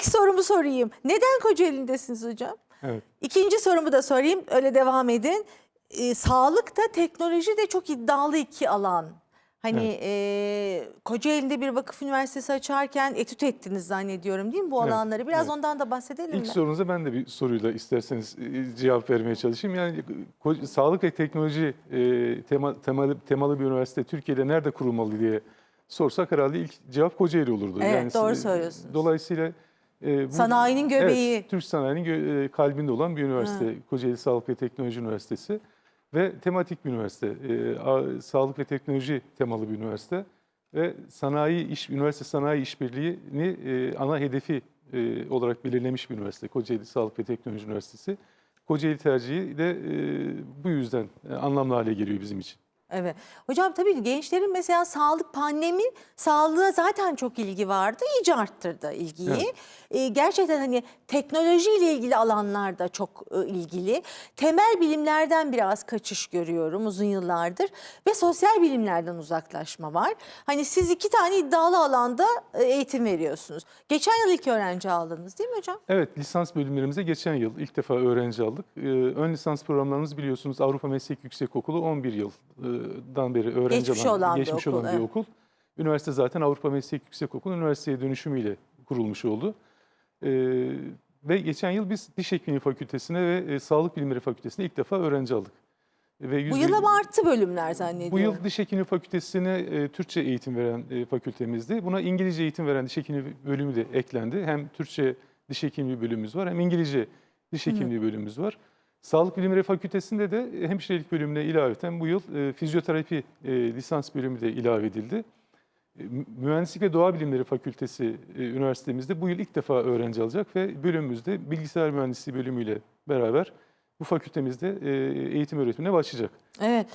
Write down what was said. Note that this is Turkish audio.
ilk sorumu sorayım. Neden Kocaeli'ndesiniz hocam? Evet. İkinci sorumu da sorayım. Öyle devam edin. Ee, sağlık da teknoloji de çok iddialı iki alan. Hani e, Kocaeli'nde bir vakıf üniversitesi açarken etüt ettiniz zannediyorum değil mi bu Evet, alanları? Biraz evet. ondan da bahsedelim İlk mi? sorunuza ben de bir soruyla isterseniz e, cevap vermeye çalışayım. Yani ko- sağlık ve teknoloji e, tema, temalı, temalı bir üniversite Türkiye'de nerede kurulmalı diye sorsak herhalde ilk cevap Kocaeli olurdu. Evet, doğru e, söylüyorsunuz. Dolayısıyla e, bu- Sanayinin göbeği. Evet, Türk sanayinin gö- e, kalbinde olan bir üniversite. Kocaeli Sağlık ve Teknoloji Üniversitesi ve tematik bir üniversite. E, a- sağlık ve teknoloji temalı bir üniversite ve sanayi iş üniversite sanayi işbirliğini e, ana hedefi e, olarak belirlemiş bir üniversite. Kocaeli Sağlık ve Teknoloji Üniversitesi. Kocaeli tercihi de e, bu yüzden e, anlamlı hale geliyor bizim için. Evet. Hocam tabii gençlerin mesela sağlık pandemi sağlığa zaten çok ilgi vardı. iyice arttırdı ilgiyi. Evet. Ee, gerçekten hani teknolojiyle ilgili alanlarda çok e, ilgili. Temel bilimlerden biraz kaçış görüyorum uzun yıllardır ve sosyal bilimlerden uzaklaşma var. Hani siz iki tane iddialı alanda e, eğitim veriyorsunuz. Geçen yıl ilk öğrenci aldınız değil mi hocam? Evet, lisans bölümlerimize geçen yıl ilk defa öğrenci aldık. Ee, ön lisans programlarımız biliyorsunuz Avrupa Meslek Yüksekokulu 11 yıldan beri öğrenci Geçmiş olan bir geçmiş okul, olan bir evet. okul. Üniversite zaten Avrupa Meslek Yüksekokulu üniversiteye dönüşümüyle kurulmuş oldu. Ee, ve geçen yıl biz Diş Hekimliği Fakültesine ve e, Sağlık Bilimleri Fakültesine ilk defa öğrenci aldık. Ve Bu yüzde- yıl ama arttı bölümler zannediyorum. bu yıl Diş Hekimliği Fakültesine e, Türkçe eğitim veren e, fakültemizdi. Buna İngilizce eğitim veren diş hekimliği bölümü de eklendi. Hem Türkçe diş hekimliği bölümümüz var hem İngilizce diş hekimliği bölümümüz var. Sağlık Bilimleri Fakültesi'nde de hemşirelik bölümüne ilaveten bu yıl e, fizyoterapi e, lisans bölümü de ilave edildi. E, Mü- Mühendislik ve Doğa Bilimleri Fakültesi e, üniversitemizde bu yıl ilk defa öğrenci alacak ve bölümümüzde bilgisayar mühendisliği bölümüyle beraber bu fakültemizde e, eğitim öğretimine başlayacak. Evet.